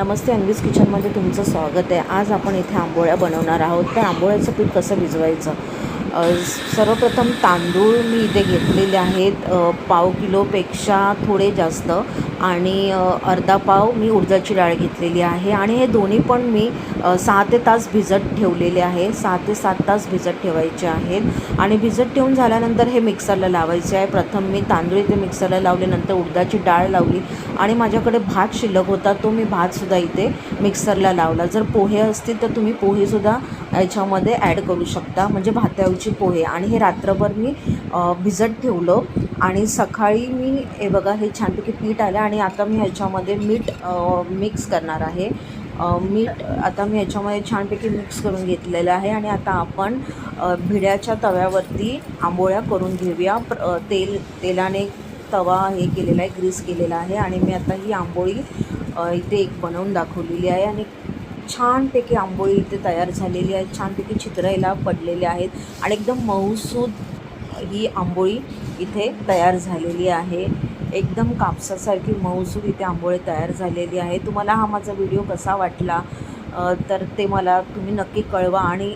नमस्ते अन्वीज किचनमध्ये तुमचं स्वागत आहे. आज आपण इथे आंबोळ्या बनवणार आहोत. तर आंबोळ्याचं पीठ कसं भिजवायचं? सर्वप्रथम तांदूळ मी इथे घेतलेले आहेत. पाव किलोपेक्षा थोडे जास्त आणि अर्धा पाव मी उडदाची डाळ घेतलेली आहे. आणि हे दोन्ही पण मी सहा ते तास भिजत ठेवलेले आहे. सहा ते सात तास भिजत ठेवायचे आहेत. आणि भिजत ठेवून झाल्यानंतर हे मिक्सरला लावायचे आहे. प्रथम मी तांदूळ इथे मिक्सरला लावले नंतर उडदाची डाळ लावली आणि माझ्याकडे भात शिल्लक होता. तो मी भातसुद्धा इथे मिक्सरला लावला. जर पोहे असतील तर तुम्ही पोहेसुद्धा याच्यामध्ये ॲड करू शकता. म्हणजे भाताऐवजी पोहे. आणि हे रात्रभर मी भिजत ठेवलं. आणि सकाळी मी हे बघा हे छानपैकी पीठ आलं आणि आता मी ह्याच्यामध्ये मीठ मिक्स करणार आहे. मीठ आता मी ह्याच्यामध्ये छानपैकी मिक्स करून घेतलेलं आहे. आणि आता आपण भिड्याच्या तव्यावरती आंबोळ्या करून घेऊया. प्र- तेल तेलाने तवा हे केलेला आहे ग्रीस केलेला आहे. आणि मी आता ही आंबोळी इथे एक बनवून दाखवलेली आहे. आणि छानपैकी आंबोळी इथे तयार झालेली आहे छानपैकी चित्रायला पडलेले आहेत. आणि एकदम मऊसूद ही आंबोळी इथे तयार झालेली आहे. एकदम कापसासारखी मऊसूद इथे आंबोळी तयार झालेली आहे. तुम्हाला हा माझा व्हिडिओ कसा वाटला तर ते मला तुम्ही नक्की कळवा आणि